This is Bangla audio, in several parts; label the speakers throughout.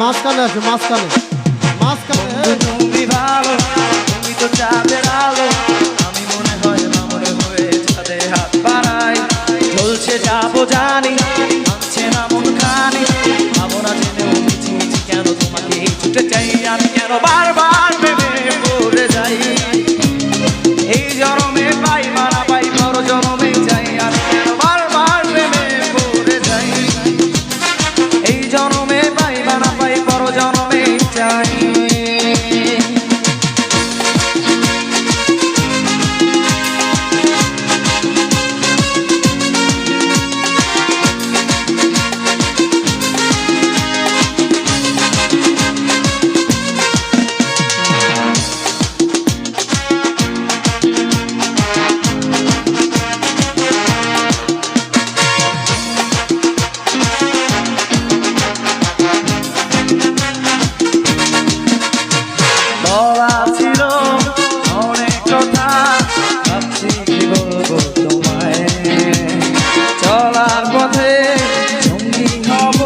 Speaker 1: মাঝখানে আছে মাঝখানে। মাঝখানে
Speaker 2: তুমি ভালো তুমি তো চাঁদের আলো। আমি মনে হয় মামুর হয়ে চাঁদে হাত বাড়াই। চলছে যাব জানি মানছে না মন খানি। ভাবনা জেনে মিছি মিছি কেন তোমাকে ছুটে চাই। আমি কেন বারবার কথা ভাবছি কি বলব তোমায়। চলার পথে সঙ্গী হব।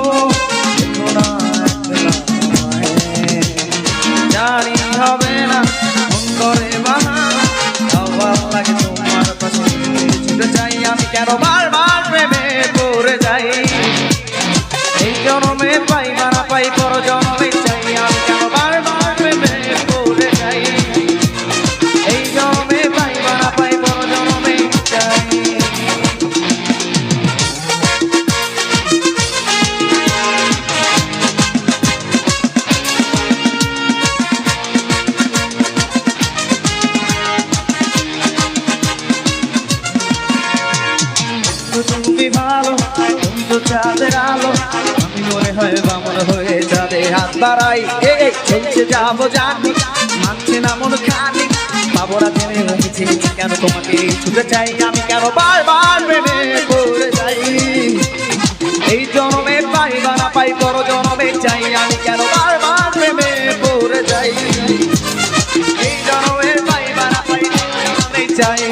Speaker 2: জানি হবে না করে বাহানা তাও লাগে তোমার পাশে। ছুটে যাই আমি কেন? বারবার প্রেমে পড়ে যাই। এই জনমে পাই তুমি ভালো তুমি চাঁদের আলো, আমি মনে হয় বামন হয়ে যাবে হাত বাড়াই। চলছে যাব জানি, মানছে না মন খানি, পাবো জেনে মিছি কেন তোমাকে ছুটে চাই। আমি কেন বারবার প্রেমে পড়ে যাই? এই জনমে পাই বা না পাই, পর জনমে চাই। আমি কেন বারবার প্রেমে পড়ে যাই? এই জনমে পাই বা না পাই চাই।